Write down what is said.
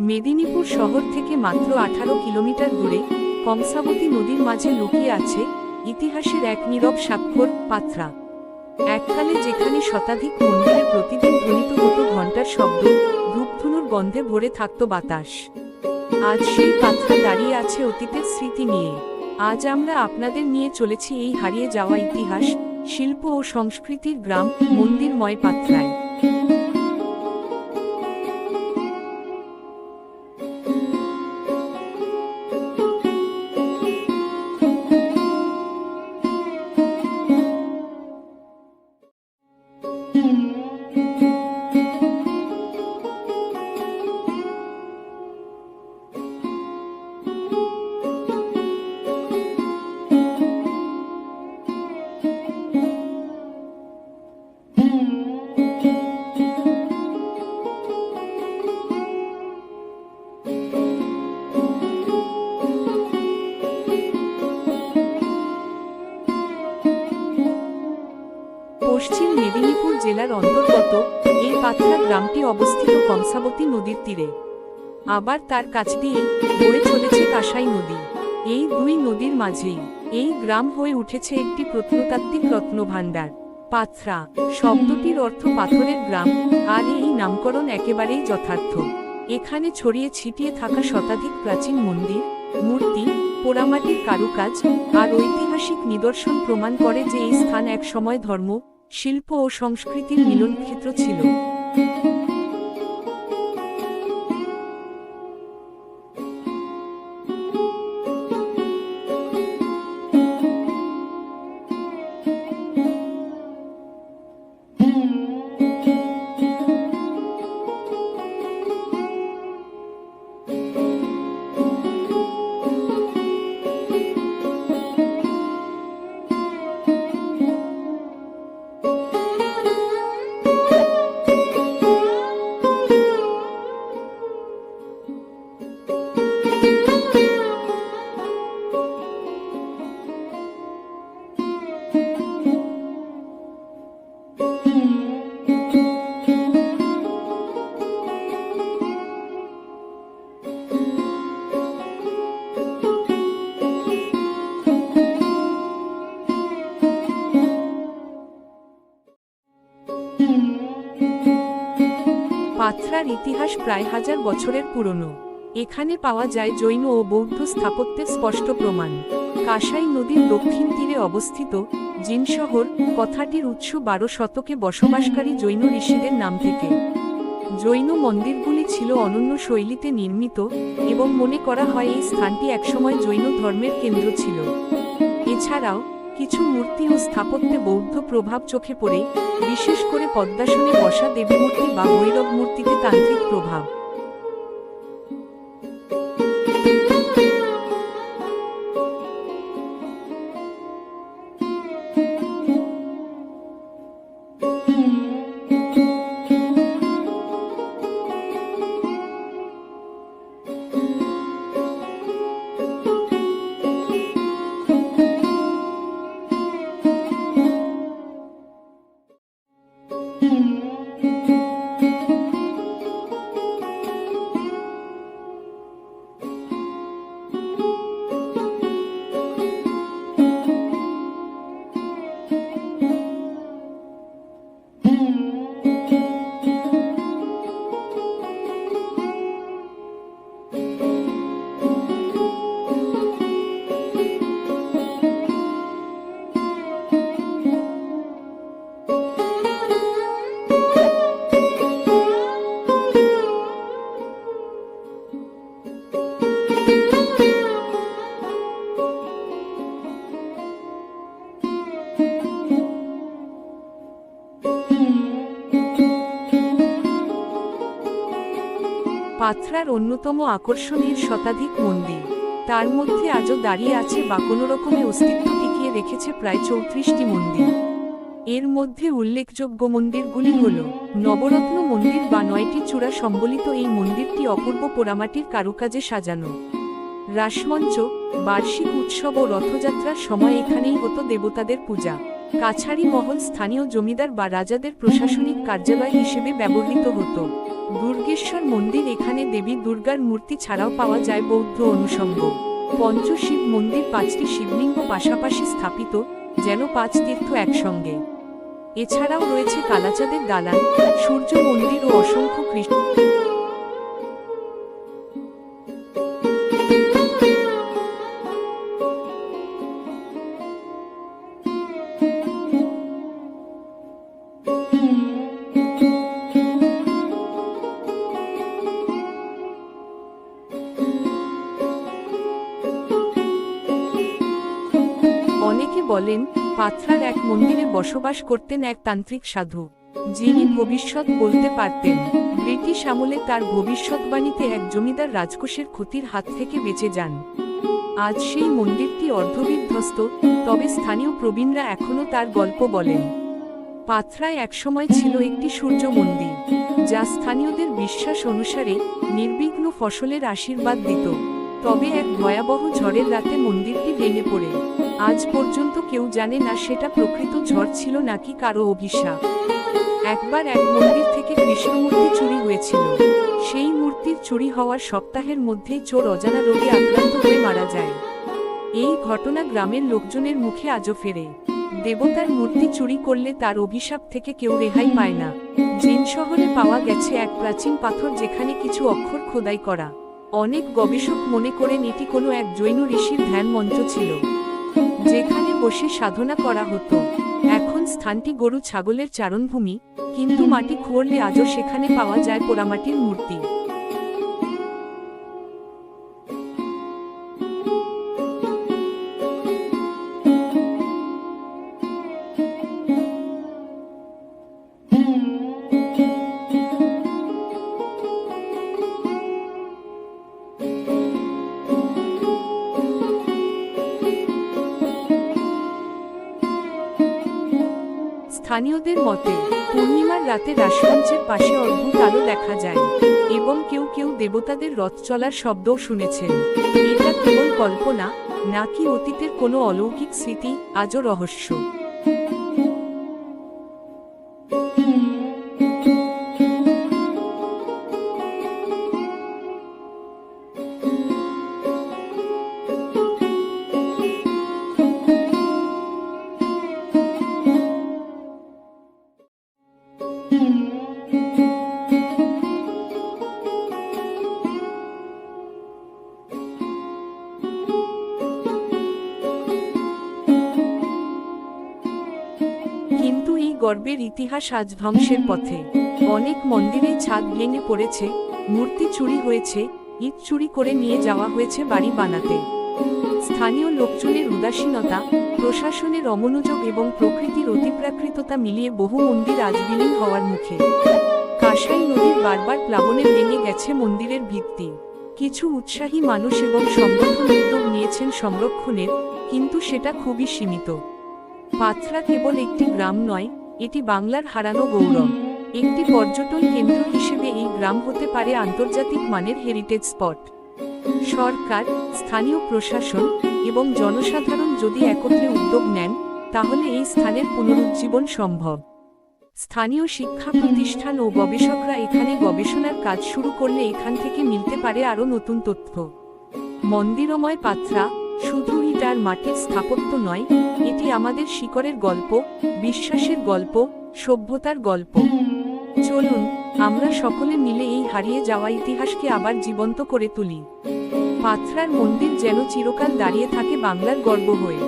মেদিনীপুর শহর থেকে মাত্র আঠারো কিলোমিটার দূরে কংসাবতী নদীর মাঝে লুকিয়ে আছে ইতিহাসের এক নীরব স্বাক্ষর, পাত্রা। এককালে যেখানে শতাধিক মন্দিরে প্রতিদিন ধ্বনিত হতো ঘণ্টার শব্দ ধূপধুনুর গন্ধে ভরে থাকত বাতাস। আজ সেই পাত্রা দাঁড়িয়ে আছে অতীতের স্মৃতি নিয়ে। আজ আমরা আপনাদের নিয়ে চলেছি এই হারিয়ে যাওয়া ইতিহাস, শিল্প ও সংস্কৃতির গ্রাম, মন্দিরময় পাত্রায়। পশ্চিম মেদিনীপুর জেলার অন্তর্গত এই পাথরা গ্রামটি অবস্থিত কংসাবতী নদীর তীরে। আবার তার কাছ দিয়ে বয়ে চলেছে কাঁসাই নদী। এই দুই নদীর মাঝেই এই গ্রাম হয়ে উঠেছে একটি প্রত্নতাত্ত্বিক রত্নভাণ্ডার। পাথরা শব্দটির অর্থ পাথরের গ্রাম, আর এই নামকরণ একেবারেই যথার্থ। এখানে ছড়িয়ে ছিটিয়ে থাকা শতাধিক প্রাচীন মন্দির, মূর্তি, পোড়ামাটির কারুকাজ, আর ঐতিহাসিক নিদর্শন প্রমাণ করে যে এই স্থান এক সময় ধর্ম শিল্প ও সংস্কৃতির মিলনক্ষেত্র ছিল। ইতিহাস প্রায় হাজার বছরের পুরনো। এখানে পাওয়া যায় জৈন ও বৌদ্ধ স্থাপত্যের স্পষ্ট প্রমাণ। কাঁসাই নদীর দক্ষিণ তীরে অবস্থিত জিন শহর কথাটির উৎস বারো শতকে বসবাসকারী জৈন ঋষিদের নাম থেকে। জৈন মন্দিরগুলি ছিল অনন্য শৈলীতে নির্মিত এবং মনে করা হয় এই স্থানটি একসময় জৈন ধর্মের কেন্দ্র ছিল। এছাড়াও কিছু মূর্তি ও স্থাপত্যে বৌদ্ধ প্রভাব চোখে পড়ে, বিশেষ করে পদ্মাসনে বসা দেবী মূর্তি বা ভৈরব মূর্তিতে তান্ত্রিক প্রভাব। পাথরার অন্যতম আকর্ষণের শতাধিক মন্দির। তার মধ্যে আজও দাঁড়িয়ে আছে বা কোনো রকমে অস্তিত্ব টিকিয়ে রেখেছে প্রায় চৌত্রিশটি মন্দির। এর মধ্যে উল্লেখযোগ্য মন্দিরগুলি হল, নবরত্ন মন্দির বা নয়টি চূড়া সম্বলিত এই মন্দিরটি অপূর্ব পোড়ামাটির কারুকাজে সাজানো। রাসমঞ্চ, বার্ষিক উৎসব ও রথযাত্রার সময় এখানেই হতো দেবতাদের পূজা। কাছারি মহল স্থানীয় জমিদার বা রাজাদের প্রশাসনিক কার্যালয় হিসেবে ব্যবহৃত হতো। দুর্গেশ্বর মন্দির এখানে দেবী দুর্গার মূর্তি ছাড়াও পাওয়া যায় বৌদ্ধ অনুষঙ্গ। পঞ্চশিব মন্দির পাঁচটি শিবলিঙ্গ পাশাপাশি স্থাপিত, যেন পাঁচ তীর্থ একসঙ্গে। এছাড়াও রয়েছে কালাচাঁদের দালান, সূর্য মন্দির ও অসংখ্য কৃষ্ণ বলেন পাথরার এক মন্দিরে বসবাস করতেন এক তান্ত্রিক সাধু, যিনি ভবিষ্যৎ বলতে পারতেন, ব্রিটিশ আমলে তার ভবিষ্যৎবাণীতে এক জমিদার রাজকোষের ক্ষতির হাত থেকে বেঁচে যান। আজ সেই মন্দিরটি অর্ধবিধ্বস্ত, তবে স্থানীয় প্রবীণরা এখনও তার গল্প বলেন। পাথরায় একসময় ছিল একটি সূর্য মন্দির, যা স্থানীয়দের বিশ্বাস অনুসারে নির্বিঘ্ন ফসলের আশীর্বাদ দিত, তবে এক ভয়াবহ ঝড়ের রাতে মন্দিরটি ভেঙে পড়ে। আজ পর্যন্ত কেউ জানে না সেটা প্রকৃত ঝড় ছিল নাকি কারও অভিশাপ। একবার এক মন্দির থেকে কৃষ্ণমূর্তি চুরি হয়েছিল। সেই মূর্তির চুরি হওয়ার সপ্তাহের মধ্যেই চোর অজানা রোগে আক্রান্ত হয়ে মারা যায়। এই ঘটনা গ্রামের লোকজনের মুখে আজও ফেরে। দেবতার মূর্তি চুরি করলে তার অভিশাপ থেকে কেউ রেহাই পায় না। জিন শহরে পাওয়া গেছে এক প্রাচীন পাথর যেখানে কিছু অক্ষর খোদাই করা। অনেক গবেষক মনে করেন এটি কোনো এক জৈন ঋষির ধ্যান মঞ্চ ছিল। যেখানে বসে সাধনা করা হতো। এখন স্থানটি গরু, ছাগলের চারণভূমি, কিন্তু মাটি খুঁড়লে আজও সেখানে পাওয়া যায় পোড়ামাটির মূর্তি। স্থানীয়দের মতে, পূর্ণিমার রাতে রাসমঞ্চের পাশে অদ্ভুত আলো দেখা যায় এবং কেউ কেউ দেবতাদের রথ চলার শব্দও শুনেছেন। এটা কেবল কল্পনা, নাকি অতীতের কোনো অলৌকিক স্মৃতি আজও রহস্য? কিন্তু এই গর্বের ইতিহাস আজ ধ্বংসের পথে। অনেক মন্দিরে ছাদ ভেঙে পড়েছে, মূর্তি চুরি হয়েছে, ইট চুরি করে নিয়ে যাওয়া হয়েছে বাড়ি বানাতে। স্থানীয় লোকজনের উদাসীনতা, প্রশাসনের অমনোযোগ এবং প্রকৃতির অতিপ্রাকৃততা মিলিয়ে বহু মন্দির আজ বিলীন হওয়ার মুখে। কাঁসাই নদীর বারবার প্লাবনে ভেঙে গেছে মন্দিরের ভিত্তি। কিছু উৎসাহী মানুষ এবং সংগঠন উদ্যোগ নিয়েছেন সংরক্ষণের, কিন্তু সেটা খুবই সীমিত। পাথরা কেবল একটি গ্রাম নয়, এটি বাংলার হারানো গৌরব। একটি পর্যটন কেন্দ্র হিসেবে এই গ্রাম হতে পারে আন্তর্জাতিক মানের হেরিটেজ স্পট সরকার, স্থানীয় প্রশাসন এবং জনসাধারণ যদি একত্রে উদ্যোগ নেন, তাহলে এই স্থানের পুনরুজ্জীবন সম্ভব। স্থানীয় শিক্ষা প্রতিষ্ঠান ও গবেষকরা এখানে গবেষণার কাজ শুরু করলে এখান থেকে মিলতে পারে আরও নতুন তথ্য। মন্দিরময় পাত্রা শুধু তার মাটির স্থাপত্য নয়, এটি আমাদের শিকড়ের গল্প, বিশ্বাসের গল্প, সভ্যতার গল্প। চলুন, আমরা সকলে মিলে এই হারিয়ে যাওয়া ইতিহাসকে আবার জীবন্ত করে তুলি। পাথরার মন্দির যেন চিরকাল দাঁড়িয়ে থাকে বাংলার গর্ব হয়ে।